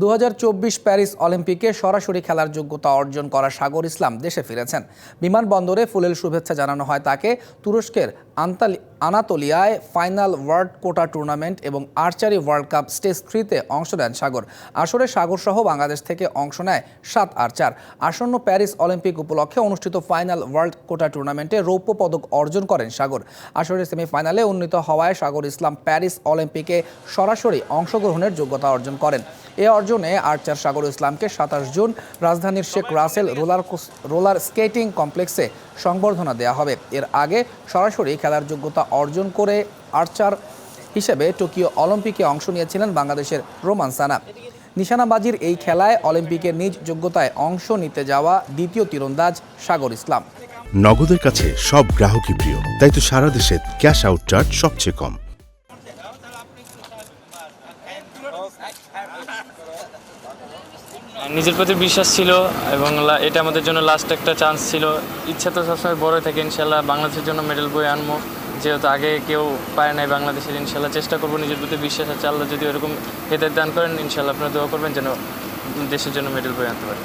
দু হাজার চব্বিশ প্যারিস অলিম্পিকে সরাসরি খেলার যোগ্যতা অর্জন করা সাগর ইসলাম দেশে ফিরেছেন। বিমানবন্দরে ফুলেল শুভেচ্ছা জানানো হয় তাকে। তুরস্কের আন্তালি, আনাতোলিয়ায় ফাইনাল ওয়ার্ল্ড কোটা টুর্নামেন্ট এবং আর্চারি ওয়ার্ল্ড কাপ স্টেজ থ্রিতে অংশ নেন সাগর। আসরে সাগর সহ বাংলাদেশ থেকে অংশ নেয় সাত আর্চার। আসন্ন প্যারিস অলিম্পিক উপলক্ষে অনুষ্ঠিত ফাইনাল ওয়ার্ল্ড কোটা টুর্নামেন্টে রৌপ্য পদক অর্জন করেন সাগর। আসরের সেমিফাইনালে উন্নীত হওয়ায় সাগর ইসলাম প্যারিস অলিম্পিকে সরাসরি অংশগ্রহণের যোগ্যতা অর্জন করেন। এ অর্জনে আর্চার সাগর ইসলামকে সাতাশ জুন রাজধানীর Sheikh Russel roller roller skating কমপ্লেক্সে সংবর্ধনা দেওয়া হবে। এর আগে সরাসরি খেলার যোগ্যতা অর্জন করে আর্চার হিসেবে টোকিও অলিম্পিকে অংশ নিয়েছিলেন বাংলাদেশের রোমান সানা। নিশানাবাজির এই খেলায় অলিম্পিকের নিজ যোগ্যতায় অংশ নিতে যাওয়া দ্বিতীয় তীরন্দাজ সাগর ইসলাম। নগদের কাছে সব গ্রাহকই প্রিয়, তাই তো সারা দেশে ক্যাশ আউট চার্জ সবচেয়ে কম। নিজের প্রতি বিশ্বাস ছিল এবং এটা আমাদের জন্য লাস্ট একটা চান্স ছিল। ইচ্ছা তো সবসময় বড় থাকে, ইনশাল্লাহ বাংলাদেশের জন্য মেডেল বই আনব। যেহেতু আগে কেউ পায় নাই বাংলাদেশের, ইনশাল্লাহ চেষ্টা করব নিজের প্রতি বিশ্বাস আছে। আল্লাহ যদি ওরকম হেদের দান করেন, ইনশাল্লাহ আপনারা দোয়া করবেন যেন দেশের জন্য মেডেল বই আনতে পারি।